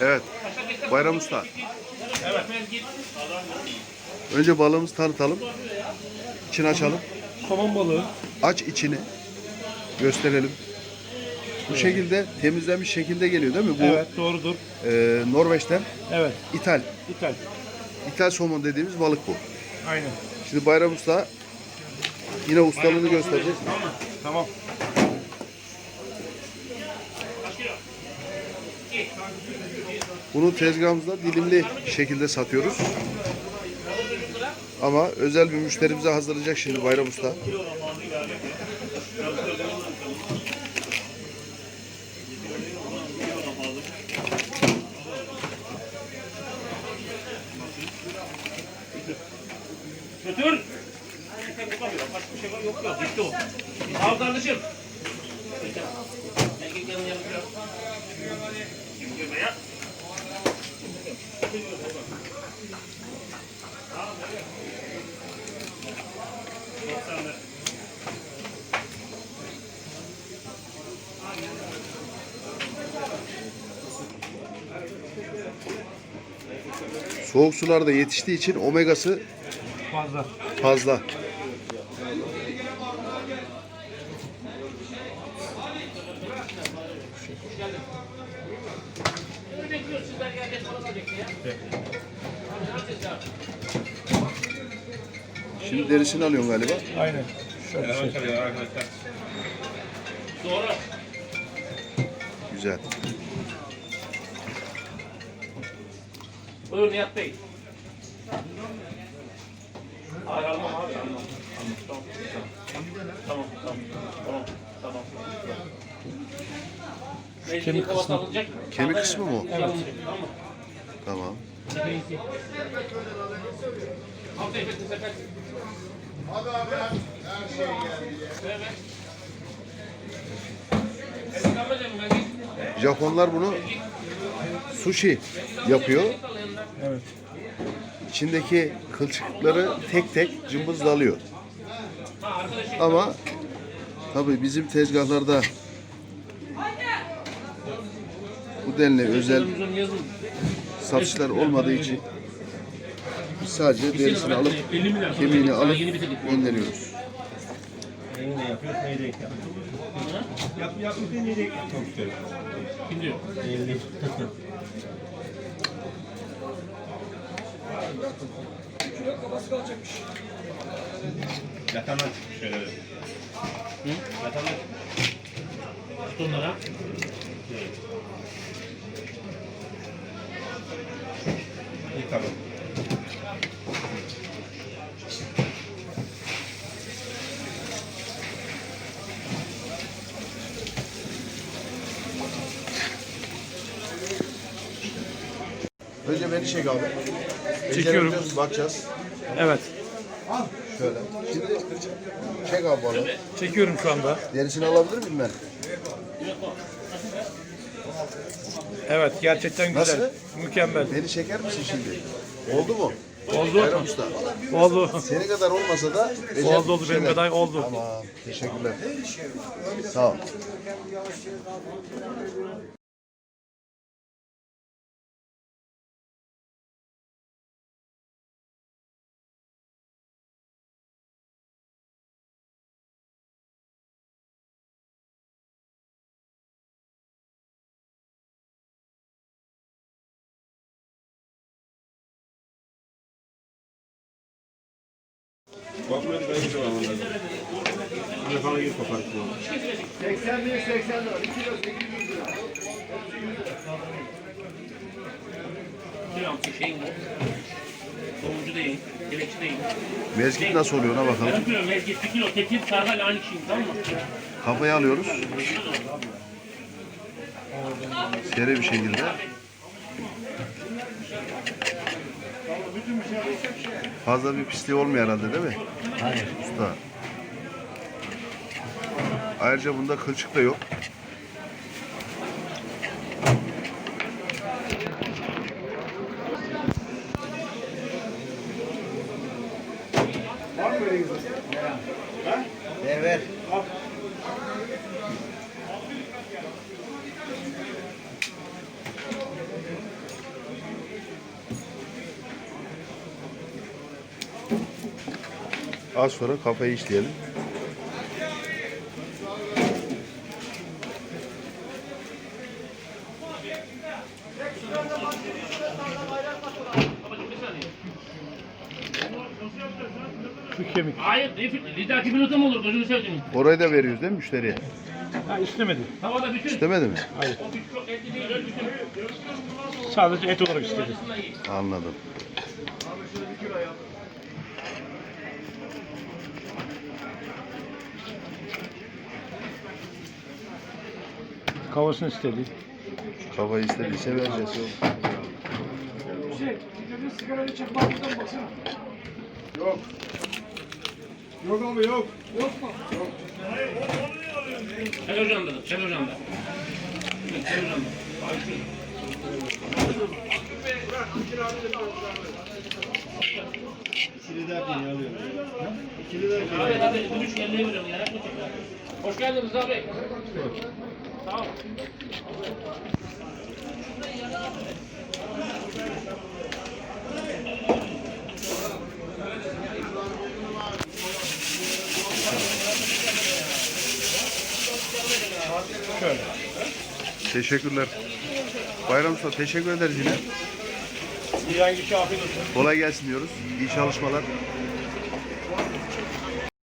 Evet. Bayram Usta. Evet. Önce balığımızı tanıtalım. İçini açalım. Somon balığı. Aç içini. Gösterelim. Bu şekilde temizlenmiş şekilde geliyor değil mi? Bu Evet doğrudur. e, Norveç'ten Evet. ithal. İthal. İthal somon dediğimiz balık bu. Aynen. Şimdi Bayram Usta yine ustalığını gösterecek. Tamam. Bunu tezgahımızda dilimli şekilde satıyoruz. Ama özel bir müşterimize hazırlayacak şimdi Bayram Usta. Götür. Bir şey. Al kardeşim. Erkek yanına yapıyor. Kim girme ya? Soğuk sularda yetiştiği için omegası Fazla. fazla. Şimdi derisini alıyorsun galiba. Aynen. Şöyle şey. Doğru. Güzel. Buyur Nihat Bey. Hayır almam abi almam. Tamam. Tamam. Tamam. Tamam. Tamam. Kemik kısmı. Kemik kısmı mı? Evet. Tamam. Tamam. Hadi abi her şey geldi. Evet. Japonlar bunu sushi yapıyor. Evet. İçindeki kılçıkları tek tek cımbızla alıyor. Ama tabii bizim tezgahlarda bu denli özel. Satışlar olmadığı için biz sadece derisini alıp 50 milyar. kemiğini alıp gönderiyoruz. Neyi ne yapıyoruz, neyi de yapıyoruz. Yap, yapmış neyi de. Kim diyor? Yatanlar çıkmış şöyle. Hı? Yatanlar Tut onlara. Yıkalım. Önce beni çek abi. Çekiyorum. Bakacağız. Evet. Şöyle. Şimdi çek abi balığı. Çekiyorum şu anda. Derisini alabilir miyim ben? Evet gerçekten güzel. Nasıl? Mükemmel. Beni çeker misin şimdi? Oldu mu? Oldu. Bayram Usta. Oldu. Senin kadar olmasa da becer Oldu oldu benim şeyler. kadar oldu. Tamam. Teşekkürler. Sağ ol. Bak buraya da yiyeceğim ama lazım. Bunu falan gir kopartıyor. 81 80 lira. 2 kilo 800 lira. Bir altı şeyin var. Domuzcu değil. Kelekçi değil. Mezgit nasıl oluyor ona bakalım. Mezgit, bir kilo tekir, sarhal aynı şey tamam mı? Kafayı alıyoruz. Seri bir şekilde. Fazla bir pisliği olmuyor herhalde değil mi? Hayır. Usta. Ayrıca bunda kılçık da yok. Ver ver. Az sonra kafayı işleyelim. Şu kemik. Hayır, lider iki minuta mı olur? Gözünü seveyim. Orayı da veriyoruz değil mi müşteriye? Ha istemedi. Havada bütün. İstemedi mi? Hayır. O bütün çok etli değil, öyle bütün. Sadece et olarak istedi. Arasında iyi. Anladım. Kavasını istedi. Kafayı istediyse vereceğiz. Çel hocam da, çel hocam da. Çel hocam da. Ay şu. Hadi hadi, bu üç geldiği veriyorum. Yanak mı çeker? Hoş geldiniz ol. Şöyle. Teşekkürler. Bayram Usta teşekkür ederiz yine. İran kişi afiyet olsun. Kolay gelsin diyoruz. İyi çalışmalar.